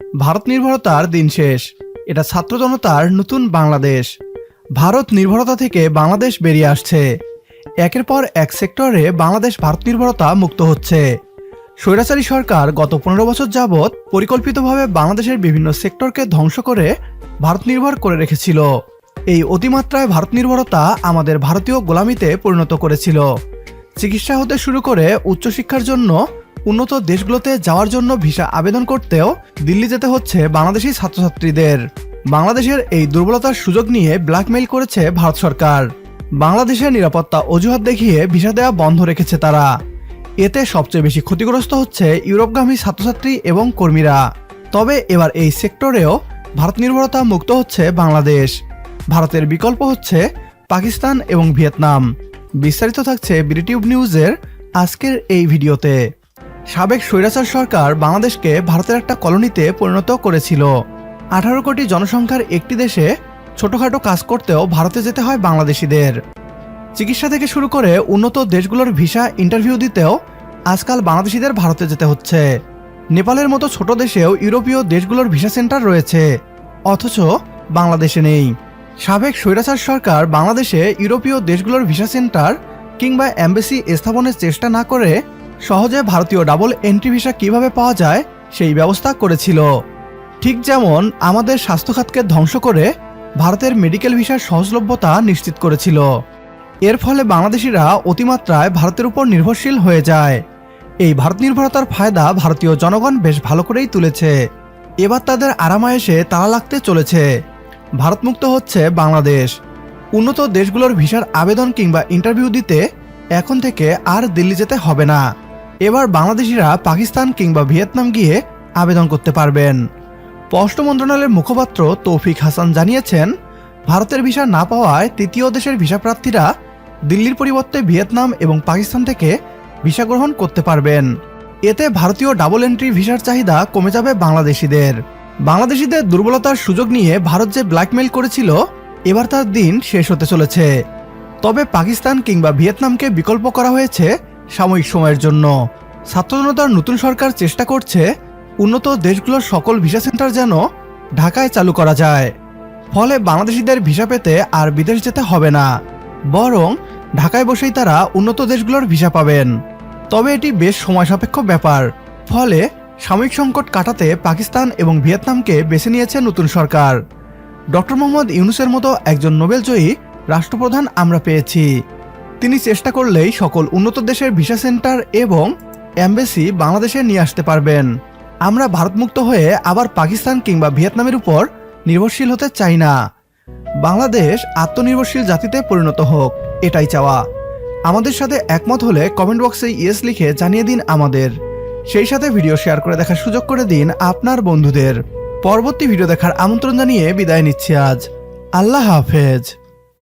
ভারত নির্ভরতার দিন শেষ। এটা ছাত্র জনতার নতুন বাংলাদেশ। ভারত নির্ভরতা থেকে বাংলাদেশ বেরিয়ে আসছে। একের পর এক সেক্টরে বাংলাদেশ ভারত নির্ভরতা মুক্ত হচ্ছে। স্বৈরাচারী সরকার গত পনেরো বছর যাবৎ পরিকল্পিতভাবে বাংলাদেশের বিভিন্ন সেক্টরকে ধ্বংস করে ভারত নির্ভর করে রেখেছিল। এই অতিমাত্রায় ভারত নির্ভরতা আমাদের ভারতীয় গোলামিতে পরিণত করেছিল। চিকিৎসা হতে শুরু করে উচ্চশিক্ষার জন্য উন্নত দেশগুলোতে যাওয়ার জন্য ভিসা আবেদন করতেও দিল্লি যেতে হচ্ছে বাংলাদেশি ছাত্রছাত্রীদের। বাংলাদেশের এই দুর্বলতার সুযোগ নিয়ে ব্ল্যাকমেইল করেছে ভারত সরকার। বাংলাদেশের নিরাপত্তা অজুহাত দেখিয়ে ভিসা দেওয়া বন্ধ রেখেছে তারা। এতে সবচেয়ে বেশি ক্ষতিগ্রস্ত হচ্ছে ইউরোপগামী ছাত্রছাত্রী এবং কর্মীরা। তবে এবার এই সেক্টরেও ভারত নির্ভরতা মুক্ত হচ্ছে বাংলাদেশ। ভারতের বিকল্প হচ্ছে পাকিস্তান এবং ভিয়েতনাম। বিস্তারিত থাকছে ব্রিটিউব নিউজের আজকের এই ভিডিওতে। সাবেক স্বৈরাচার সরকার বাংলাদেশকে ভারতের একটা কলোনিতে পরিণত করেছিল। আঠারো কোটি জনসংখ্যার একটি দেশে ছোটখাটো কাজ করতেও ভারতে যেতে হয় বাংলাদেশিদের। চিকিৎসা থেকে শুরু করে উন্নত দেশগুলোর ভিসা, ইন্টারভিউ দিতেও আজকাল বাংলাদেশিদের ভারতে যেতে হচ্ছে। নেপালের মতো ছোট দেশেও ইউরোপীয় দেশগুলোর ভিসা সেন্টার রয়েছে, অথচ বাংলাদেশে নেই। সাবেক স্বৈরাচার সরকার বাংলাদেশে ইউরোপীয় দেশগুলোর ভিসা সেন্টার কিংবা অ্যাম্বাসি স্থাপনের চেষ্টা না করে সহজে ভারতীয় ডাবল এন্ট্রি ভিসা কীভাবে পাওয়া যায় সেই ব্যবস্থা করেছিল। ঠিক যেমন আমাদের স্বাস্থ্যখাতকে ধ্বংস করে ভারতের মেডিকেল ভিসার সহজলভ্যতা নিশ্চিত করেছিল। এর ফলে বাংলাদেশিরা অতিমাত্রায় ভারতের উপর নির্ভরশীল হয়ে যায়। এই ভারত নির্ভরতার ফায়দা ভারতীয় জনগণ বেশ ভালো করেই তুলেছে। এবার তাদের আরামায়েশে তালা লাগতে চলেছে। ভারতমুক্ত হচ্ছে বাংলাদেশ। উন্নত দেশগুলোর ভিসার আবেদন কিংবা ইন্টারভিউ দিতে এখন থেকে আর দিল্লি যেতে হবে না। এবার বাংলাদেশিরা পাকিস্তান কিংবা ভিয়েতনাম গিয়ে আবেদন করতে পারবেন। পররাষ্ট্র মন্ত্রণালয়ের মুখপাত্র তৌফিক হাসান জানিয়েছেন, ভারতের ভিসা না পাওয়ায় তৃতীয় দেশের ভিসা প্রার্থীরা দিল্লির পরিবর্তে ভিয়েতনাম এবং পাকিস্তান থেকে ভিসা গ্রহণ করতে পারবেন। এতে ভারতীয় ডাবল এন্ট্রি ভিসার চাহিদা কমে যাবে বাংলাদেশিদের। বাংলাদেশিদের দুর্বলতার সুযোগ নিয়ে ভারত যে ব্ল্যাকমেইল করেছিল, এবার তার দিন শেষ হতে চলেছে। তবে পাকিস্তান কিংবা ভিয়েতনামকে বিকল্প করা হয়েছে সাময়িক সময়ের জন্য। ছাত্র জনতার নতুন সরকার চেষ্টা করছে উন্নত দেশগুলোর সকল ভিসা সেন্টার যেন ঢাকায় চালু করা যায়। ফলে বাংলাদেশিদের ভিসা পেতে আর বিদেশ যেতে হবে না, বরং ঢাকায় বসেই তারা উন্নত দেশগুলোর ভিসা পাবেন। তবে এটি বেশ সময় সাপেক্ষ ব্যাপার, ফলে সাময়িক সংকট কাটাতে পাকিস্তান এবং ভিয়েতনামকে বেছে নিয়েছে নতুন সরকার। ডক্টর মোহাম্মদ ইউনুসের মতো একজন নোবেলজয়ী রাষ্ট্রপ্রধান আমরা পেয়েছি। তিনি চেষ্টা করলেই সকল উন্নত দেশের ভিসা সেন্টার এবং অ্যাম্বাসি বাংলাদেশে নিয়ে আসতে পারবেন। আমরা ভারতমুক্ত হয়ে আবার পাকিস্তান কিংবা ভিয়েতনামের উপর নির্ভরশীল হতে চাই না। বাংলাদেশ আত্মনির্ভরশীল জাতিতে পরিণত হোক, এটাই চাওয়া। আমাদের সাথে একমত হলে কমেন্ট বক্সে ইয়েস লিখে জানিয়ে দিন আমাদের। সেই সাথে ভিডিও শেয়ার করে দেখার সুযোগ করে দিন আপনার বন্ধুদের। পরবর্তী ভিডিও দেখার আমন্ত্রণ জানিয়ে বিদায় নিচ্ছি আজ। আল্লাহ হাফেজ।